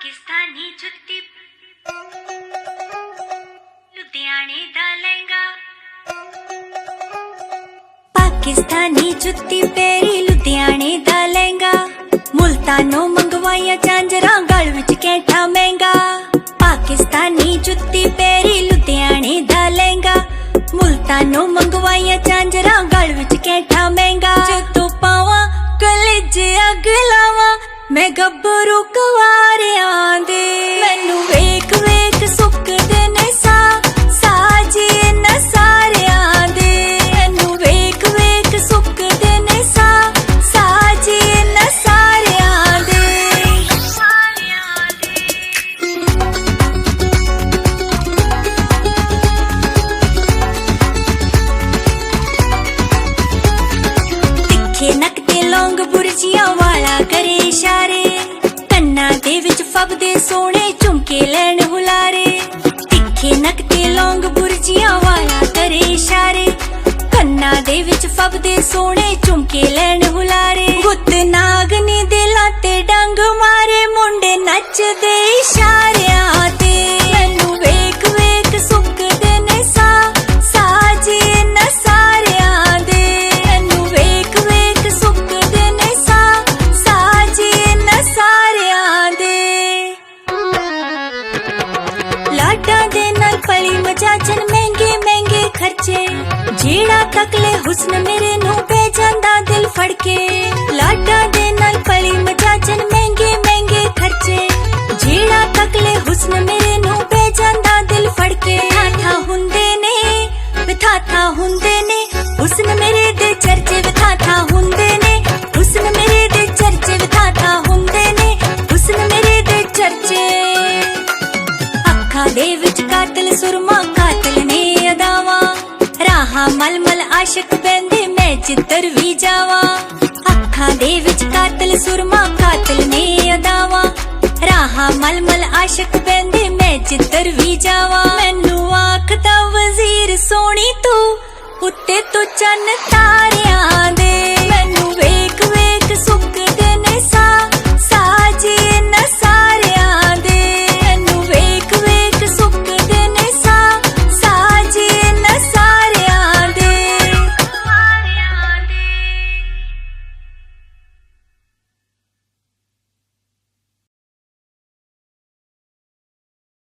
ਪਾਕਿਸਤਾਨੀ ਜੁੱਤੀ। ਲੁਧਿਆਣੇ ਦਾ ਲਹਿੰਗਾ। ਪਾਕਿਸਤਾਨੀ ਜੁੱਤੀ ਪੇਰੀ ਲੁਧਿਆਣੇ ਦਾ ਲਹਿੰਗਾ। ਮੁਲਤਾਨੋਂ ਮੰਗਵਾਈਆਂ ਚਾਂਜਰਾਂ, ਗਲ ਵਿੱਚ ਕੈਂਠਾ ਮਹਿੰਗਾ। ਪਾਕਿਸਤਾਨੀ ਜੁੱਤੀ ਪੈਰੀ ਲੁਧਿਆਣੇ ਦਾ ਲਹਿੰਗਾ। ਮੁਲਤਾਨੋਂ ਮੰਗਵਾਈਆਂ ਚਾਂਜਰਾਂ, ਗਲ ਵਿੱਚ ਕੈਂਠਾ ਮੈਂ ਗੱਭਰੂ ਕੁਵਾਰਿਆਂ ਦੇ ਵਿੱਚ ਫੱਬਦੇ ਸੋਹਣੇ ਪਲੀ ਮਜਾਜਨ ਮਹਿੰਗੇ ਮਹਿੰਗੇ ਖਰਚੇ। ਜਿਹੜਾ ਤਕਲੇ ਹੁਸਨ ਮੇਰੇ ਨੂੰ ਪੈ ਦਿਲ ਫੜ ਕੇ ਲਾਡਾਂ ਦੇ ਨਾਲ ਪਲੀ ਮਜਾਜਨ ਮਹਿੰਗੇ ਮਹਿੰਗੇ ਖਰਚੇ। ਜਿਹੜਾ ਤਕਲੇ ਹੁਸਨ ਮੇਰੇ ਨੂੰ ਪੈ ਦਿਲ ਫੜ ਕੇ ਠਾਠਾ ਹੁੰਦੇ ਨੇ, ਵਿਥਾਥਾ ਹੁੰਦੇ ਨੇ। ਹੁਸਨ ਮੇਰੇ ਦੇ ਚਰਚੇ ਵਿਥਾਥਾ ਹੁੰਦੇ ਨੇ। ਹੁਸਨ ਮੇਰੇ ਦੇ ਚਰਚੇ ਵਿਥਾਥਾ ਹੁੰਦੇ ਨੇ। ਹੁਸਨ ਮੇਰੇ ਦੇ ਚਰਚੇ। ਅੱਖਾਂ ਦੇ ਸੁਰਮਾ ਕਾਤਲ ਨੇ ਅਦਾਵਾਂ ਰਾਹਾਂ ਮਲਮਲ ਆਸ਼ਿਕ ਬੰਦੇ ਮੈਂ ਜਿੱਧਰ ਵੀ ਜਾਵਾਂ। ਅੱਖਾਂ ਦੇ ਵਿੱਚ ਕਾਤਲ ਸੁਰਮਾ ਕਾਤਲ ਨੇ ਅਦਾਵਾਂ ਰਾਹਾਂ ਮਲਮਲ ਆਸ਼ਿਕ ਬੰਦੇ ਮੈਂ ਜਿੱਧਰ ਵੀ ਜਾਵਾਂ। ਮੈਨੂੰ ਆਖਦਾ ਵਜ਼ੀਰ ਸੋਹਣੀ ਤੂੰ, ਉੱਤੇ ਤੂੰ ਚੰਨ ਤਾਰਿਆਂ